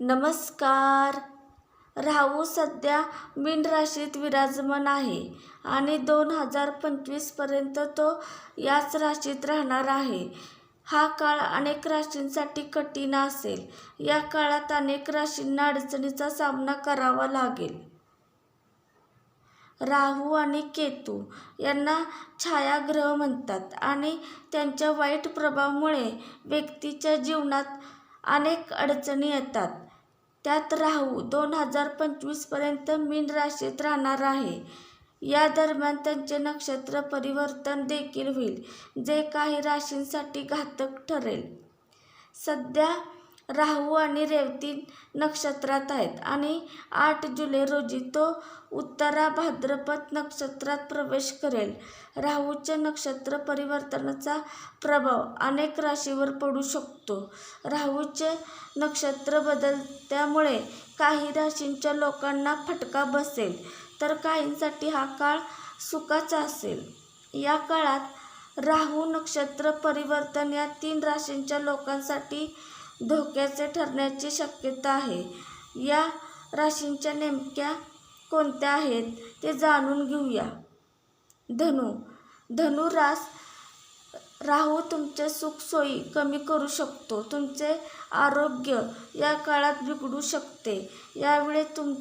नमस्कार. राहू सध्या मीन राशीत विराजमान आहे आणि दोन हजार पंचवीसपर्यंत तो याच राशीत राहणार आहे. हा काळ अनेक राशींसाठी कठीण असेल. या काळात अनेक राशींना अडचणीचा सामना करावा लागेल. राहू आणि केतू यांना छायाग्रह म्हणतात आणि त्यांच्या वाईट प्रभावामुळे व्यक्तीच्या जीवनात अनेक अडचणी येतात. त्यात राहू दोन हजार पंचवीसपर्यंत मीन राशीत राहणार आहे. या दरम्यान त्यांचे नक्षत्र परिवर्तन देखील होईल जे काही राशींसाठी घातक ठरेल. सध्या राहू आणि रेवती नक्षत्रात आहेत. आणि आठ जुलै रोजी तो उत्तरा भाद्रपद नक्षत्रात प्रवेश करेल. राहूच्या नक्षत्र परिवर्तनाचा प्रभाव अनेक राशीवर पडू शकतो. राहूचे नक्षत्र बदलत्यामुळे काही राशींच्या लोकांना फटका बसेल तर काहींसाठी हा काळ सुखाचा असेल. या काळात राहू नक्षत्र परिवर्तन या तीन राशींच्या लोकांसाठी धोक्याचे ठरण्याची शक्यता आहे. या राशींच्या नेमक्या कोणत्या आहेत ते जाणून घेऊया. धनु धनु रास राहू तुमच्या सुखसोयी कमी करू शकतो. तुमचे आरोग्य या काळात बिघडू शकते. यावेळी तुम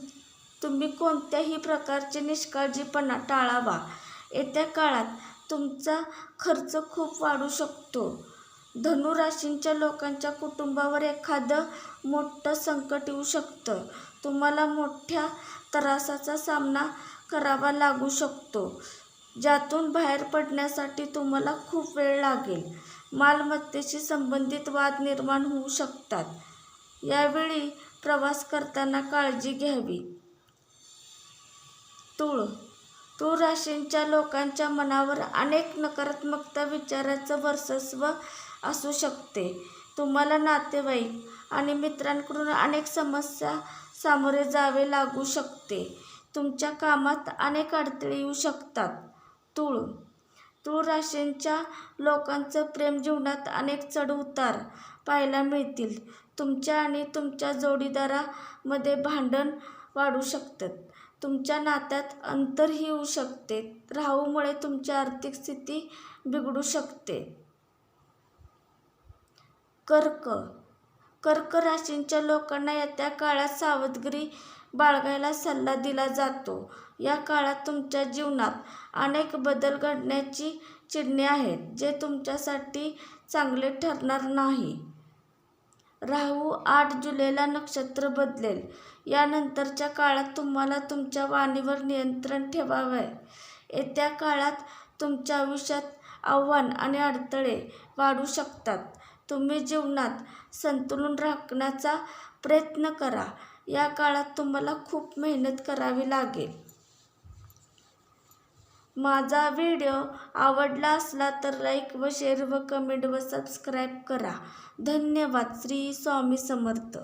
तुम्ही कोणत्याही प्रकारचे निष्काळजीपणा टाळावा. येत्या काळात तुमचा खर्च खूप वाढू शकतो. धनुराशींच्या लोकांच्या कुटुंबावर एखादं मोठं संकट येऊ शकतं. तुम्हाला मोठ्या त्रासाचा सामना करावा लागू शकतो. ज्यातून बाहेर पडण्यासाठी तुम्हाला खूप वेळ लागेल. मालमत्तेशी संबंधित वाद निर्माण होऊ शकतात. यावेळी प्रवास करताना काळजी घ्यावी. तूळ. तूळ राशींच्या लोकांच्या मनावर अनेक नकारात्मकता विचाराचं वर्चस्व असू शकते. तुम्हाला नातेवाईक आणि मित्रांकडून अनेक समस्या सामोरे जावे लागू शकते. तुमच्या कामात अनेक अडथळे येऊ शकतात. तूळ. तूळ राशींच्या लोकांचं प्रेम जीवनात अनेक चढउतार पाहायला मिळतील. तुमच्या आणि तुमच्या जोडीदारामध्ये भांडण वाढू शकतात. तुमच्या नात्यात अंतरही येऊ शकते. राहूमुळे तुमची आर्थिक स्थिती बिघडू शकते. कर्क. कर्क राशींच्या लोकांना येत्या काळात सावधगिरी बाळगायला सल्ला दिला जातो. या काळात तुमच्या जीवनात अनेक बदल घडण्याची चिन्हे आहेत जे तुमच्यासाठी चांगले ठरणार नाही. राहू आठ जुलैला नक्षत्र बदलेल. यानंतरच्या काळात तुम्हाला तुमच्या वाणीवर नियंत्रण ठेवावे. येत्या काळात तुमच्या आयुष्यात आव्हान आणि अडथळे वाढू शकतात. तुम्ही जीवनात संतुलन राखण्याचा प्रयत्न करा. या काळात तुम्हाला खूप मेहनत करावी लागेल. माझा व्हिडिओ आवडला असला तर लाईक व शेअर व कमेंट व सबस्क्राईब करा. धन्यवाद. श्री स्वामी समर्थ.